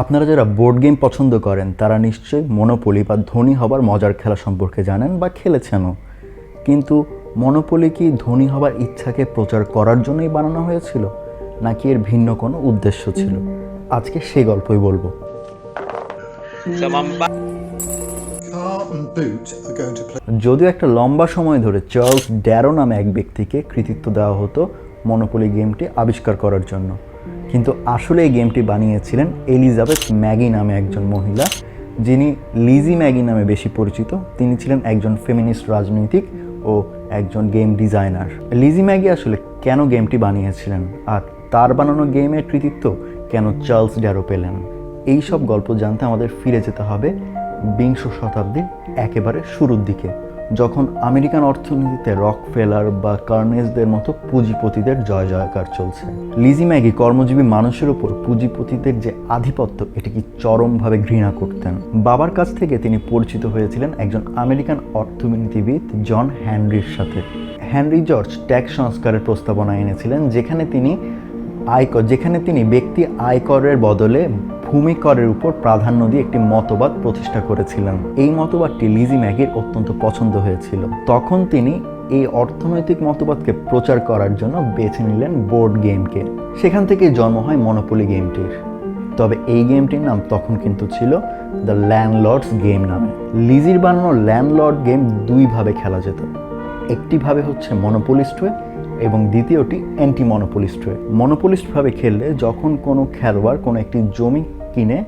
আপনারা যারা board game পছন্দ করেন, তারা নিশ্চয়ই মনোপলি বা ধনী হবার মজার খেলা সম্পর্কে জানেন বা খেলেছেনও। কিন্তু মনোপলি কি ধনী হবার ইচ্ছাকে প্রচার করার জন্যই বানানো হয়েছিল, নাকি এর ভিন্ন কোনো উদ্দেশ্য ছিল? আজকে সেই গল্পই বলব. যদিও একটা লম্বা সময় ধরে চার্লস ড্যারো নামে এক ব্যক্তিকে কৃতিত্ব দেওয়া হতো মনোপলি গেমটি আবিষ্কার করার জন্য। কিন্তু আসলে এই গেমটি বানিয়েছিলেন এলিজাবেথ ম্যাগি নামে একজন মহিলা, যিনি লিজি ম্যাগি নামে বেশি পরিচিত। তিনি ছিলেন একজন ফেমিনিস্ট রাজনৈতিক ও একজন গেম ডিজাইনার। লিজি ম্যাগি আসলে কেন গেমটি বানিয়েছিলেন আর তার বানানো গেমের কৃতিত্ব কেন চার্লস ড্যারো পেলেন? এই সব গল্প জানতে আমাদের ফিরে যেতে হবে বিংশ শতাব্দীর একেবারে শুরুর দিকে। যখন আমেরিকান অর্থনীতিতে রক ফেলার বা কার্নেজদের মতো পুঁজিপতিদের জয় জয়কার চলছে। লিজি ম্যাগি কর্মজীবী মানুষের উপর পুঁজিপতিদের যে আধিপত্য এটিকে চরমভাবে ঘৃণা করতেন? বাবার কাছ থেকে তিনি পরিচিত হয়েছিলেন একজন আমেরিকান অর্থনীতিবিদ জন হ্যানরির সাথে। হ্যানরি জর্জ ট্যাক্স সংস্কারের প্রস্তাবনা এনেছিলেন, যেখানে তিনি আয়কর, যেখানে তিনি ব্যক্তি আয়করের বদলে ভূমি করের উপর প্রাধান্য দিয়ে একটি মতবাদ প্রতিষ্ঠা করেছিলেন। এই মতবাদটি লিজি ম্যাগির অত্যন্ত পছন্দ হয়েছিল। তখন তিনি এই অর্থনৈতিক মতবাদকে প্রচার করার জন্য বেছে নিলেন বোর্ড গেমকে। সেখান থেকে জন্ম হয় মনোপলি গেমটির। তবে এই গেমটির নাম তখন কিন্তু ছিল দ্য ল্যান্ডলর্ডস গেম নামে। লিজির বানানো ল্যান্ডলর্ড গেম দুইভাবে খেলা যেত। একটিভাবে হচ্ছে মনোপলিস্ট হয়ে এবং দ্বিতীয়টি অ্যান্টি মনোপলিস্ট হয়ে মনোপলিস্ট ভাবে খেললে যখন কোনো খেলোয়াড় কোনো একটি জমি কিনে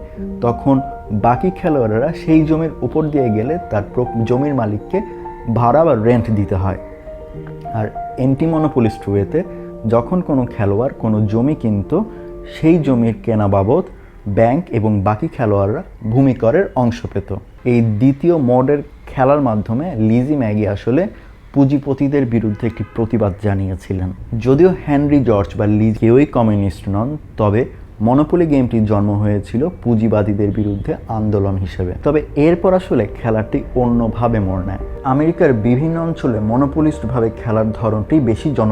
তখন বাকি খেলোয়াড়েরা সেই জমির উপর দিয়ে গেলে তার জমির মালিককে ভাড়া বা রেন্ট দিতে হয়। আর এন্টি মনোপলিস্ট ওয়েতে যখন কোনো খেলোয়াড় কোনো জমি কিনতো, সেই জমির কেনা বাবদ ব্যাংক এবং বাকি খেলোয়াড়রা ভূমি করের অংশ পেত। এই দ্বিতীয় মোডের খেলার মাধ্যমে লিজি ম্যাগি আসলে পুঁজিপতিদের বিরুদ্ধে একটি প্রতিবাদ জানিয়েছিলেন। যদিও হেনরি জর্জ বা লিজ কেউই কমিউনিস্ট নন, তবে মনোপলি গেমটির জন্ম হয়েছিল পুঁজিবাদীদের বিরুদ্ধে আন্দোলন হিসেবে। তবে এরপর আসলে খেলাটি অন্যভাবে মোড় নেয়। আমেরিকার বিভিন্ন অঞ্চলে মনোপলিস্টভাবে খেলার ধরনটি বেশি জন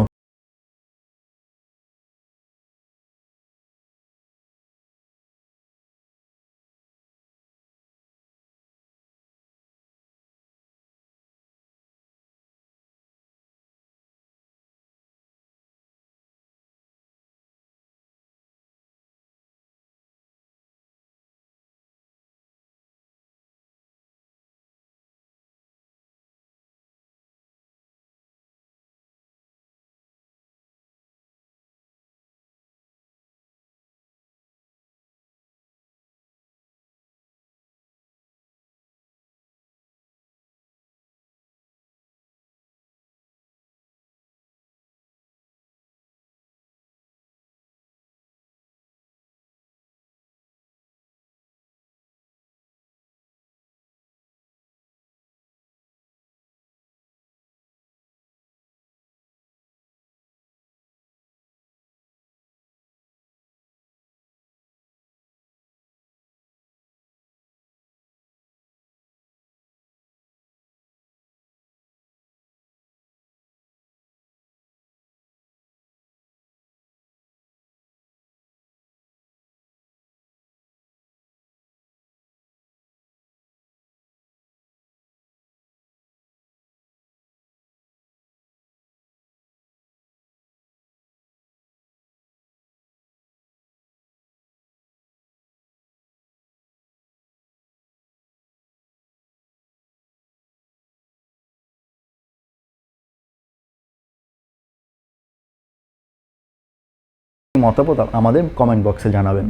মতামত আমাদের কমেন্ট বক্সে জানাবেন।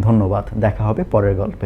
ধন্যবাদ। দেখা হবে পরের গল্পে।